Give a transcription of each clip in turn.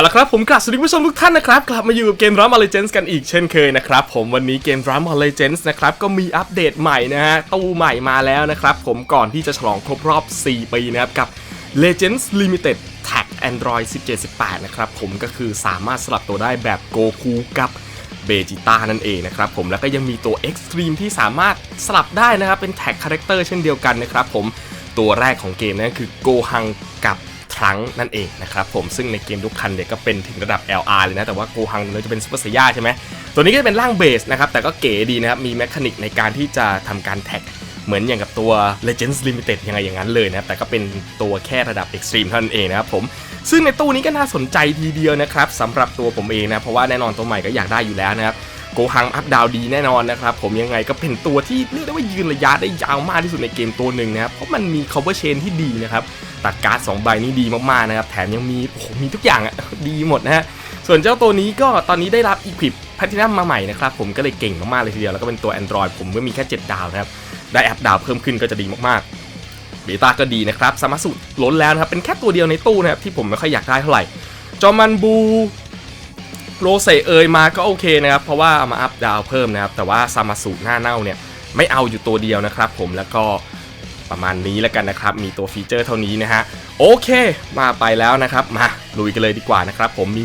เอาละครับผมกลับสวัสดีผู้ชมทุกท่านนะครับกลับมาอยู่กับเกม Drum Legends กันอีกเช่นเคยนะครับผมวันนี้เกม Drum Legends นะครับก็มีอัปเดตใหม่นะฮะตู้ใหม่มาแล้วนะครับผมก่อนที่จะฉลองครบรอบ 4 ปีนะครับกับ Legends Limited Tag Android 17-18 นะครับผมก็คือสามารถสลับตัวได้แบบโกคูกับเบจิต้านั่นเองนะครับผมแล้วก็ยังมีตัว Extreme ที่สามารถสลับได้นะครับเป็นแท็กคาแรคเตอร์เช่นเดียวกันนะครับผมตัวแรกของเกมนั่นคือโกฮังกับ ทรังนั่นเองนะครับผมซึ่งในเกมทุกคันเนี่ยก็เป็นถึงระดับ LR เลยนะ แต่ว่าโกฮังเนี่ยจะเป็นซูเปอร์เซียใช่ไหมตัวนี้ก็จะเป็นร่างเบสนะครับแต่ก็เก๋ดีนะครับมีแมคานิกในการที่จะทำการแท็กเหมือนอย่างกับตัว Legends Limited ยังไงอย่างนั้นเลยนะครับแต่ก็เป็นตัวแค่ระดับ Extreme เท่านั้นเองนะครับผมซึ่งในตู้นี้ก็น่าสนใจทีเดียวนะครับสำหรับตัวผมเองนะเพราะว่าแน่นอนตัวใหม่ก็อยากได้อยู่แล้วนะครับโกฮังอัพดาวดีแน่นอนนะครับผมยังไงก็เป็นตัวที่เรียกได้ว่ายืนระยะได้ยาวมากที่สุดในเกมตัวหนึ่งนะครับเพราะมันมี cover chain ที่ดีนะครับ ตัดการ์ด2ใบนี่ดีมากๆนะครับ แถมยังมีโอ้โหมีทุกอย่างอะดีหมดนะฮะ ส่วนเจ้าตัวนี้ก็ตอนนี้ได้รับ Equip Platinum มาใหม่นะครับ ผมก็เลยเก่งมากๆเลยทีเดียว แล้วก็เป็นตัว Android ผมก็มีแค่ 7 ดาวนะครับ ได้แอปดาวเพิ่มขึ้นก็จะดีมากๆเบต้าก็ดีนะครับสามารถสุดล้นแล้วนะครับ เป็นแค่ตัวเดียวในตู้นะครับที่ผมไม่ค่อยอยากได้เท่าไหร่จอมันบูโรเซเอยมาก็โอเคนะครับ เพราะว่าเอามาอัพดาวเพิ่มนะครับ แต่ว่าซามาสุหน้าเน่าเนี่ยไม่เอาอยู่ตัวเดียวนะครับผมแล้วก็ ประมาณนี้แล้วกันนะครับ มีตัวฟีเจอร์เท่านี้นะฮะ โอเค มาไปแล้วนะครับ มาลุยกันเลยดีกว่านะครับผมมี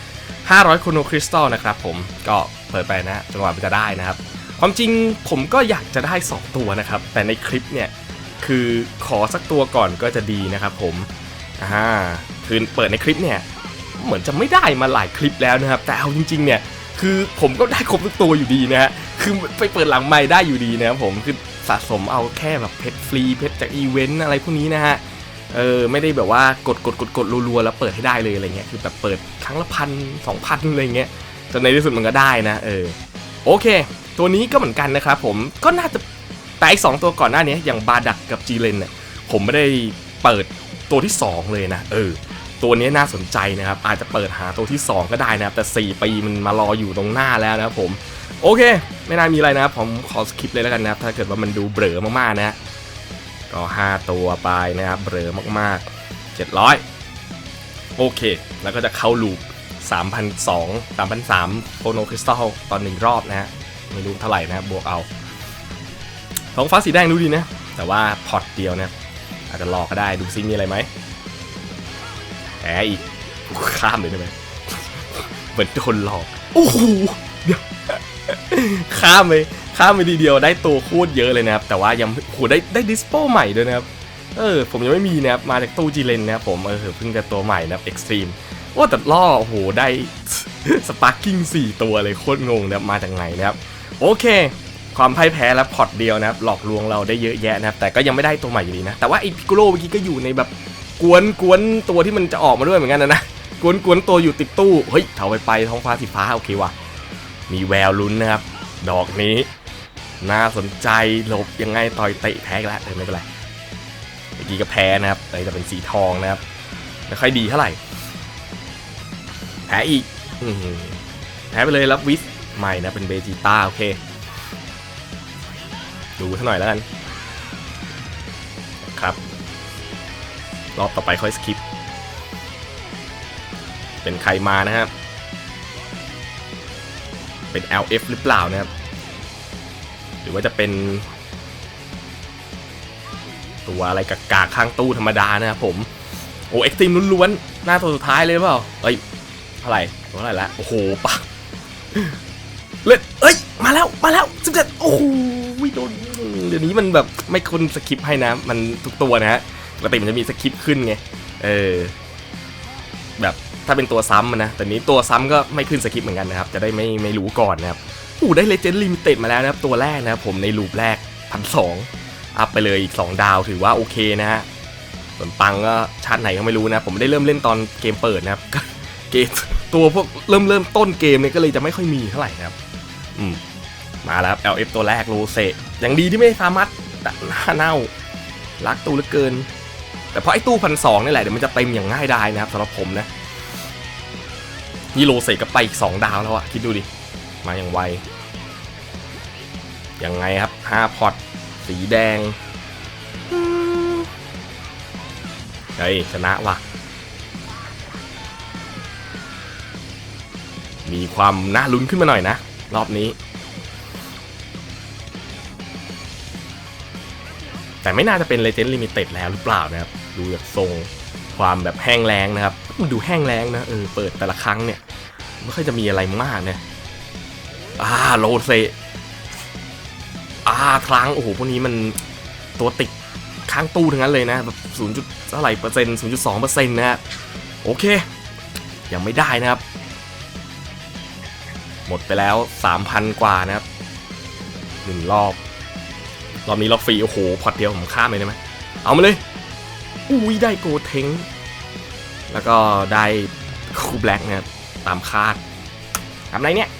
13,500โคโนคริสตัลนะครับผมก็เปิดไปนะจนกว่ามันจะได้นะครับ ความจริงผมก็อยากจะได้ 2 ตัวนะครับ แต่ในคลิปเนี่ยคือขอสักตัวก่อนก็จะดีนะครับผมอ่าคือเปิดในคลิปเนี่ยเหมือนจะไม่ได้มาหลายคลิปแล้วนะครับ แต่เอาจริง ๆ เนี่ยคือผมก็ได้ครบทุกตัวอยู่ดีนะฮะคือไปเปิดหลังไม่ได้อยู่ดีนะครับผมคือ สะสมเอาแค่แบบเพชรฟรีเพชรจากอีเวนต์อะไรพวกนี้นะฮะเออไม่ได้แบบว่ากดกดกดกดรัวๆแล้วเปิดให้ได้เลยอะไรเงี้ยคือแบบเปิดครั้งละพันสองพันอะไรเงี้ยจนในที่สุดมันก็ได้นะเออโอเค ตัวนี้ก็เหมือนกันนะครับผมก็น่าจะแต่อีกสองตัวก่อนหน้านี้อย่างบาดักกับจีเลนเนี่ยผมไม่ได้เปิดตัวที่ 2 เลยนะเออตัวนี้น่าสนใจนะครับ อาจจะเปิดหาตัวที่ 2 ก็ได้นะครับ แต่ 4 ปีมันมารออยู่ตรงหน้าแล้วนะครับผม โอเค ไม่น่ามีอะไรนะครับ ผมขอสคิปเลยแล้วกันนะครับ ถ้าเกิดว่ามันดูเบลอมากๆนะก็5ตัวไปนะครับเบลอมากๆ 700 โอเค แล้วก็จะเข้าลูป3,200 3,300โคโนคริสตัลตอนหนึ่งรอบนะฮะไม่รู้เท่าไหร่นะครับบวกเอาท้องฟ้าสีแดงดูดีนะ แต่ว่าพอตเดียวนะอาจจะหลอกก็ได้ดูซิมีอะไรไหมแพ้อีกข้ามเลยได้ไหมเหมือนโดนหลอก โอ้โหเดี๋ยว ข้ามไปข้ามไปทีเดียวได้ตัวโคตรเยอะเลยนะครับ แต่ว่ายังโหได้ได้ดิสโปใหม่ด้วยนะครับ เออ ผมยังไม่มีนะครับ มาจากตู้จีเลนนะครับผม เออ เพิ่งจะตัวใหม่นะครับเอ็กซ์ตรีมโอ้แต่ล่อโอ้โห ได้สปาร์กิ้ง4ตัวเลยโคตรงงนะครับ มาจากไหนนะครับ โอเค ความพ่ายแพ้และพอร์ตเดียวนะครับ หลอกลวงเราได้เยอะแยะนะครับ แต่ก็ยังไม่ได้ตัวใหม่อยู่ดีนะ แต่ว่าไอพิกโกโลเมื่อกี้ก็อยู่ในแบบกวนกวนตัวที่มันจะออกมาด้วยเหมือนกันนะนะกวนกวนตัวอยู่ติดตู้ เฮ้ยเถาไปไปท้องฟ้าสีฟ้าโอเคว่ะ มีแววลุ้นนะครับ ดอกนี้ น่าสนใจหลบยังไงต่อยเตะแพ้แล้วเออไม่เป็นไรเมื่อกี้ก็แพ้นะครับแต่จะเป็นสีทองนะครับไม่ค่อยดีเท่าไหร่ แพ้อีกแพ้ไปเลยรับวิสใหม่นะเป็นเบจิต้าโอเค ดูเท่าหน่อยแล้วกันครับ รอบต่อไปค่อยสคิป เป็นใครมานะครับ เป็น LF หรือเปล่านะครับ หรือว่าจะเป็น ตัวอะไรกากาข้างตู้ธรรมดานะครับผม โอ้เอ็กซ์ตรีมล้วนๆ หน้าตัวสุดท้ายเลยหรือเปล่า เอ้ยเท่าไหร่ตัวเท่าไหร่ล้วโอ้โหปะเล่นเอ้ย มาแล้ว มาแล้วสิบเจ็ดโอ้โหโดนเดี๋ยวนี้มันแบบไม่คนสคริปให้นะ มันทุกตัวนะฮะปกติมันจะมีสคริปขึ้นไง เออ ถ้าเป็นตัวซ้ำนะ แต่นี้ตัวซ้ำก็ไม่ขึ้นสคริปต์เหมือนกันนะครับ จะได้ไม่ไม่รู้ก่อนนะครับอู้ได้เลเจนด์ลิมิเต็ดมาแล้วนะครับ ตัวแรกนะครับผมในลูปแรกพันสองอัพไปเลยอีก 2 ดาวถือว่าโอเคนะฮะส่วนปังก็ชาติไหนก็ไม่รู้นะ ผมไม่ได้เริ่มเล่นตอนเกมเปิดนะครับ เกมตัวพวกเริ่มเริ่มต้นเกมเนี่ยก็เลยจะไม่ค่อยมีเท่าไหร่นะครับ อืม มาแล้ว LF ตัวแรกโรเซอย่างดีที่ไม่สามารถตัดหน้าเน่า รักตู้เหลือเกิน แต่เพราะไอ้ตู้พันสองนี่แหละเดี๋ยวมันจะเต็มอย่างง่ายดายนะครับสำหรับผมนะ นี่โรเซก็ไปอีก 2 ดาวแล้วอะคิดดูดิ มาอย่างไว ยังไงครับ 5 พอตสีแดงเฮ้ยชนะว่ะ มีความน่าลุ้นขึ้นมาหน่อยนะ รอบนี้ แต่ไม่น่าจะเป็น Legend Limited แล้วหรือเปล่านะครับ ดูจากทรง ความแบบแห้งแล้งนะครับ มันดูแห้งแล้งนะเออเปิดแต่ละครั้งเนี่ยไม่ค่อยจะมีอะไรมากเนะอ่าโลเซอ่าครั้งโอ้โหพวกนี้มันตัวติดข้างตู้ทั้งนั้นเลยนะแบบศูนย์จุดเท่าไหร่เปอร์เซ็นต์ศูนย์จุดสองเปอร์เซ็นต์นะฮะโอเค ยังไม่ได้นะครับ หมดไปแล้ว3,000กว่านะครับหนึ่งรอบ รอบนี้ล็อกฟรีโอ้โหพอดเดียวผมข้ามเลยได้ไหมเอามาเลย อุ้ยได้โกเทงแล้วก็ได้คูแบล็กเนะครับตามคาดทำไรเนี่ย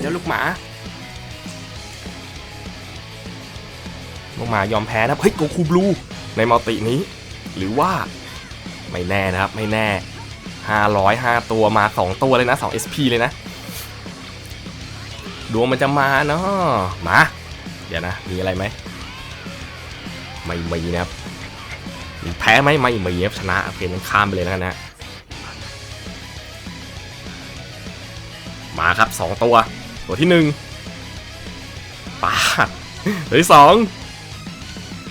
เจ้าลูกหมาลูกหมายอมแพ้นะเฮ้ยโกคูบลูในมัลตินี้ หรือว่าไม่แน่นะครับไม่แน่ 505 ตัวมา 2 ตัวเลยนะ 2 SP เลยนะ ดวงมันจะมาเนาะมา เดี๋ยวนะ มีอะไรไหม ไม่มีนะครับ แพ้ไหมไม่มีครับชนะโอเคนั้นข้ามไปเลยแล้วกันนะมาครับสองตัว ตัวที่หนึ่งปาดตัวที่สอง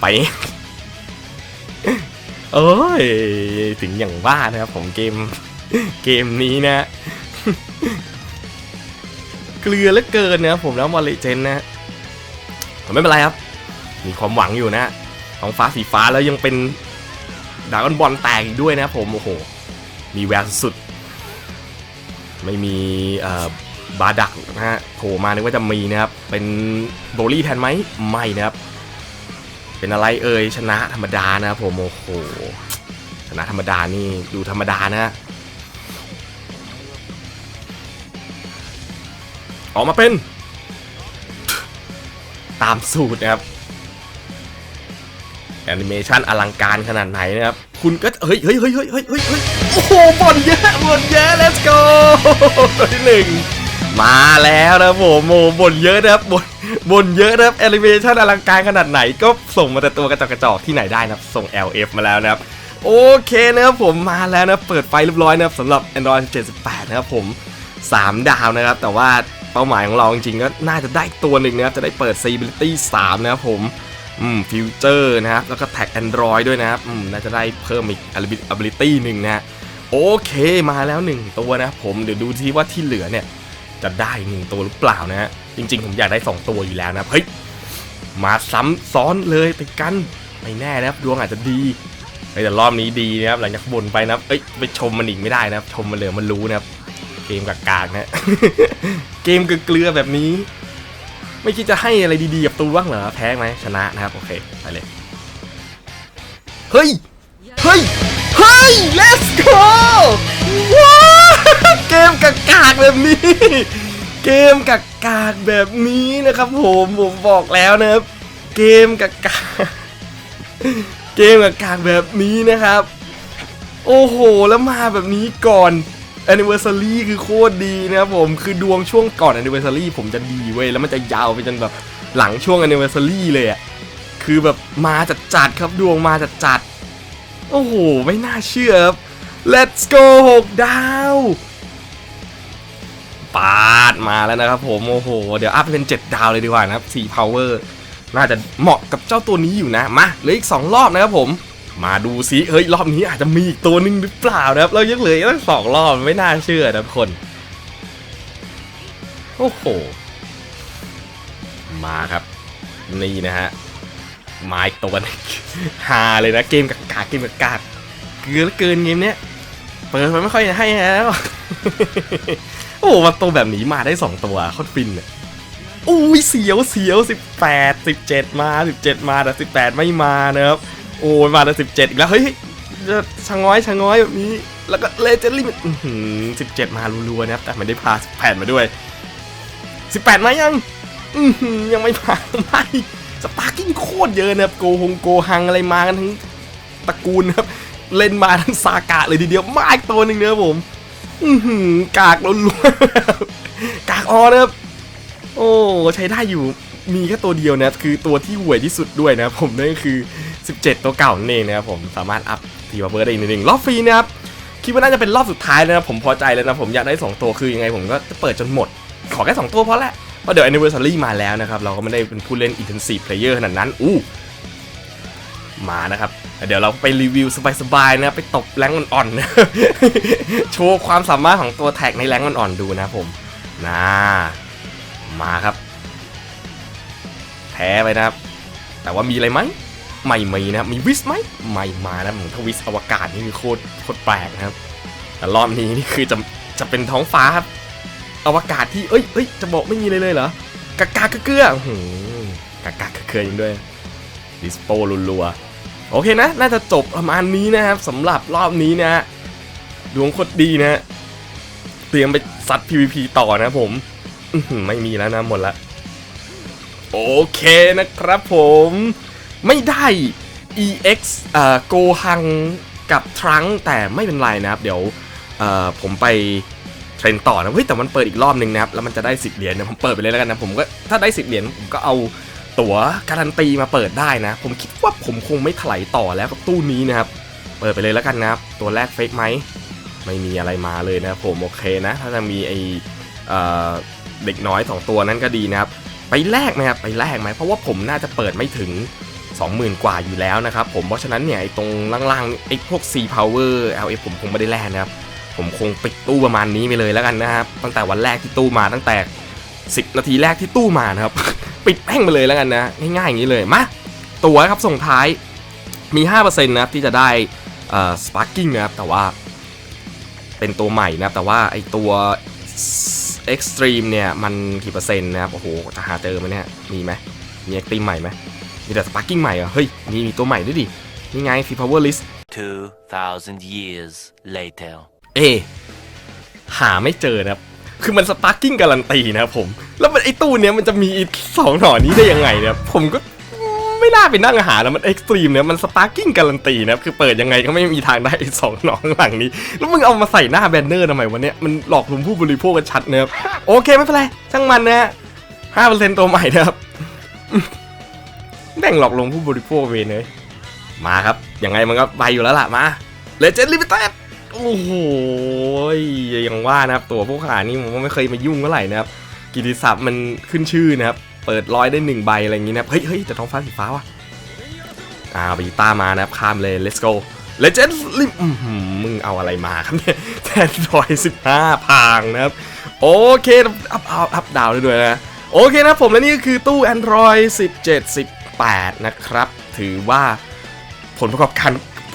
ไปเอ้ยถึงอย่างว่านะครับผมเกมเกมนี้นะ เกลือเหลือเกินนะผมแล้วมาเลเจนนะแต่ไม่เป็นไรครับ มีความหวังอยู่นะท้องฟ้าสีฟ้าแล้วยังเป็น ดากอนบอลแตกอีกด้วยนะครับผม โอ้โห มีแววสุด ไม่มีบาดักนะฮะโผล่มานึกว่าจะมีนะครับ เป็นโบลี่แทนไหมไม่นะครับ เป็นอะไรเอ่ยชนะธรรมดานะครับผมโอ้โหชนะธรรมดานี่ดูธรรมดานะฮะออกมาเป็น ตามสูตรนะครับ แอนิเมชันอลังการขนาดไหนนะครับ คุณก็เฮ้ยเฮ้ยเฮ้ยเฮ้ยเฮ้ยเฮ้ยโอ้โหบอลเยอะบอลเยอะ let's go ตัวที่หนึ่งมาแล้วนะผมโอ้บนเยอะนะครับบนบนเยอะนะครับแอนิเมชันอลังการขนาดไหนก็ส่งมาแต่ตัวกระจอกกระจอกที่ไหนได้นะครับ ส่ง LF มาแล้วนะครับ โอเคนะครับผมมาแล้วนะเปิดไฟเรียบร้อยนะครับสำหรับ Android 78 นะครับผม 3 ดาวนะครับ แต่ว่าเป้าหมายของเราจริงๆก็น่าจะได้ตัวหนึ่งนะครับ จะได้เปิด Seability 3 นะครับผม ฟิวเจอร์นะครับ แล้วก็แท็ก Android ด้วยนะครับอืมน่าจะได้เพิ่มอีก ability หนึ่งนะโอเคมาแล้ว 1 ตัวนะผมเดี๋ยวดูที่ว่าที่เหลือเนี่ย จะได้ 1 ตัวหรือเปล่านะฮะจริง ๆ ผมอยากได้ 2 ตัวอยู่แล้วนะเฮ้ยมาซ้ำซ้อนเลยติดกันไม่แน่นะครับดวงอาจจะดีแต่รอบนี้ดีนะครับหลังจากบนไปนะเอ้ยไปชมมันอีกไม่ได้นะครับชมมันเหลือมันรู้นะครับเกมกากๆนะเกมเกลือแบบนี้ ไม่คิดจะให้อะไรดีๆกับตูบ้างเหรอแพ้ไหมชนะนะครับโอเคไปเลยเฮ้ยเฮ้ยเฮ้ย let's go ว้าวเกมกากๆแบบนี้ เกมกากๆแบบนี้นะครับผมผมบอกแล้วนะครับเกมกากเกมกากแบบนี้นะครับ โอ้โหแล้วมาแบบนี้ก่อน anniversary คือโคตรดีนะครับผมคือดวงช่วงก่อน anniversary ผมจะดีเว้ยแล้วมันจะยาวไปจนแบบหลังช่วง anniversary เลยอะคือแบบมาจัดจัดครับดวงมาจัดจัดโอ้โห ไม่น่าเชื่อครับ let's go 6 ดาวปาดมาแล้วนะครับผม โอ้โห เดี๋ยวอัพเป็น 7 ดาวเลยดีกว่านะครับ4 power น่าจะเหมาะกับเจ้าตัวนี้อยู่นะ มาเหลืออีก 2 รอบนะครับผม มาดูซิเฮ้ยรอบนี้อาจจะมีอีกตัวหนึ่งหรือเปล่านะครับ เรายังเหลืออีกตั้งสองรอบไม่น่าเชื่อนะทุกคน โอ้โห มาครับ นี่นะฮะมาอีกตัวหนึงฮาเลยนะเกมกากาเกมกากาเกือเกินเกมเนี้ยเปิดมาไม่ค่อยให้แล้วโอ้มาตัวแบบนี้มาได้สองตัวโคตรฟินเลยอุ้ยเสียวเสียวสิบแปดสิบเจ็ดมาสิบเจ็ดมาแต่สิบแปดไม่มานะครับ โอ้ยมาแต่สิบเจ็ดอีกแล้วเฮ้ยจะชะง้อยชะง้อยแบบนี้ แล้วก็เลเจนด์ลิมิตสิบเจ็ดมารัวๆนะครับแต่ไม่ได้พาสิบแปดมาด้วยสิบแปดมายังยังไม่ผ่านไม่สปาร์กิ้งโคตรเยอะนะครับโกฮงโกฮังอะไรมากันทั้งตระกูลนะครับ เล่นมาทั้งซากะเลยทีเดียวมาอีกตัวหนึ่งเนะผมกากล้วนกากออนะครับ โอ้ ใช้ได้อยู่มีแค่ตัวเดียวนะคือตัวที่ห่วยที่สุดด้วยนะผมนั่นก็คือ 17 ตัวเก่านั่นเองนะครับผมสามารถอัพทีมาเบอร์ได้อีกหนึ่งรอบฟรีนะครับคิดว่าน่าจะเป็นรอบสุดท้ายแล้วนะผมพอใจแล้วนะผมอยากได้ 2 ตัวคือยังไงผมก็จะเปิดจนหมด ขอแค่ 2 ตัวพอละเพราะเดี๋ยว anniversary มาแล้วนะครับเราก็ไม่ได้เป็นผู้เล่น intensive player ขนาดนั้นอู้มานะครับ เดี๋ยวเราไปรีวิวสบายๆนะไปตบแรงอ่อนๆ โชว์ความสามารถของตัวแท็กในแรงอ่อนๆดูนะผมนะมาครับ แพ้ไปนะครับ แต่ว่ามีอะไรไหม ไม่มีนะมีวิสไหมไม่มานะผมถ้าวิสอวกาศนี่คือโคตรโคตรแปลกนะครับ แต่รอบนี้นี่คือจะจะเป็นท้องฟ้าครับอวกาศที่เอ้ยเอ้ยจะบอกไม่มีเลยเลยเหรอกากาเกลืออื้อหืกากาเกลือยังด้วยดิสโปรัวๆโอเคนะ น่าจะจบประมาณนี้นะครับสำหรับรอบนี้นะฮะดวงโคตรดีนะเตรียมไปซัด PVP ต่อนะผมไม่มีแล้วนะหมดละโอเคนะครับผม ไม่ได้ EX เอ่อโกฮังกับทรังแต่ไม่เป็นไรนะครับ เดี๋ยวเอ่อผมไปเทรนต่อนะเฮ้ยแต่มันเปิดอีกรอบหนึ่งนะครับแล้วมันจะได้10เหรียญเดี๋ยผมเปิดไปเลยแล้วกันนะผมก็ถ้าได้10เหรียญผมก็เอาตั๋วการันตีมาเปิดได้นะ ผมคิดว่าผมคงไม่ถลายต่อแล้วกับตู้นี้นะครับเปิดไปเลยแล้วกันนะครับตัวแรกเฟกไหมไม่มีอะไรมาเลยนะผมโอเคนะ ถ้าจะมีไอเอ่อเด็กน้อยสองตัวนั้นก็ดีนะครับ ไปแลกไหมครับไปแลกไหมเพราะว่าผมน่าจะเปิดไม่ถึง 20,000 กว่าอยู่แล้วนะครับผมเพราะฉะนั้นเนี่ยไอ้ตรงล่างๆไอ้พวก C Power LF ผมคงไม่ได้แลกนะครับ ผมคงปิดตู้ประมาณนี้ไปเลยแล้วกันนะครับ ตั้งแต่วันแรกที่ตู้มาตั้งแต่ 10 นาทีแรกที่ตู้มานะครับ ปิดแม่งไปเลยแล้วกันนะง่ายๆอย่างนี้เลยมาตัวครับส่งท้ายมี 5%นะครับที่จะได้เอ่อ Sparking นะครับแต่ว่าเป็นตัวใหม่นะครับแต่ว่าไอตัว Extreme เนี่ยมันกี่เปอร์เซ็นต์นะครับโอ้โหจะหาเจอไหมเนี่ยมีไหมมี Extreme ใหม่ไหม มีแต่ Sparking ใหม่เหรอ เฮ้ย มีมีตัวใหม่ด้วยดิ นี่ไง Free Power List 2,000 years later. เอ หาไม่เจอนะครับ คือมัน Sparking การันตีนะครับผม แล้วมันไอตู้เนี้ยมันจะมีอีกสองหน่อนี้ได้ยังไงนะครับ ผมก็ไม่น่าไปนั่งหาแล้วมัน Extreme เนี่ยมัน Sparking การันตีนะครับคือเปิดยังไงก็ไม่มีทางได้ไอ้สองหน่อข้างหลังนี้ แล้วมึงเอามาใส่หน้าแบนเนอร์ทำไมวะเนี่ยมันหลอกลวงผู้บริโภคกันชัดนะครับโอเคไม่เป็นไรช่างมันนะฮะห้าเปอร์เซ็นต์ตัวใหม่นะครับ แบ่งหลอกลวงผู้บริโภคเวเลย มาครับ ยังไงมันก็ไปอยู่แล้วล่ะ มาเลเจนด์ลิมิเต็ดโอ้โหยังว่านะครับ ตัวพวกขานี่ผมก็ไม่เคยมายุ่งเท่าไหร่นะครับ กิติศัพท์มันขึ้นชื่อนะครับ เปิดร้อยได้หนึ่งใบอะไรอย่างงี้นะเฮ้ยเฮ้ยแต่ท้องฟ้าสีฟ้าว่ะอ่าไปกีตามานะครับ ข้ามเลย let's go เลเจนด์ลิมมึงเอาอะไรมาครับเนี่ยแทนรอยสิบห้าพางนะครับ โอเค อัพอัพอัพดาวด้ด้วยนะ โอเคนะผมและนี่ก็คือตู้ Android 17 8 นะครับ ถือว่าผลประกอบการ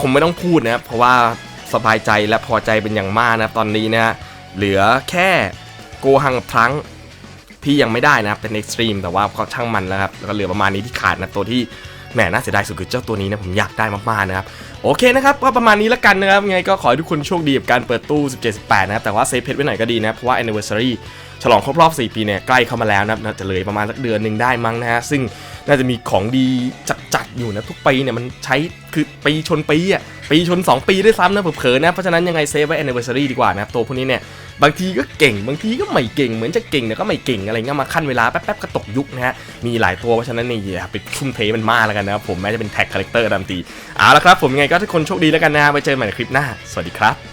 คงไม่ต้องพูดนะครับ เพราะว่าสบายใจและพอใจเป็นอย่างมากนะครับ ตอนนี้นะฮะเหลือแค่โกหังพลังที่ยังไม่ได้นะครับเป็นในสตรีมแต่ว่าก็ช่างมันแล้วครับแล้วก็เหลือประมาณนี้ที่ขาดนะตัวที่ แหมน่าเสียดายสุดคือเจ้าตัวนี้นะผมอยากได้มากๆนะครับโอเคนะครับก็ประมาณนี้แล้วกันนะครับไงก็ขอให้ทุกคนโชคดีกับการเปิดตู้ 17 18 นะครับแต่ว่าเซฟเพชรไว้หน่อยก็ดีนะเพราะว่า anniversary ฉลองครบรอบ 4 ปีเนี่ยใกล้เข้ามาแล้วนะครับจะเลยประมาณสักเดือนหนึ่งได้มั้งนะฮะซึ่งน่าจะมีของดีจัด อยู่นะทุกปีเนี่ยมันใช้คือปีชนปีอะปีชน 2 ปีได้ซ้ำนะเผลอๆนะ เพราะฉะนั้นยังไงเซฟไว้ anniversary ดีกว่านะครับตัวพวกนี้เนี่ยบางทีก็เก่งบางทีก็ไม่เก่งเหมือนจะเก่งแต่ก็ไม่เก่งอะไรเงี้ยมาขั้นเวลาแป๊บๆก็ตกยุคนะฮะมีหลายตัวเพราะฉะนั้นเนี่ยอย่าไปทุ่มเทมันมากแล้วกันนะครับผมแม้จะเป็นแท็กคาแรคเตอร์ดำตีเอาละครับผมยังไงก็ทุกคนโชคดีแล้วกันนะฮะไว้เจอกันใหม่ในคลิปหน้าสวัสดีครับ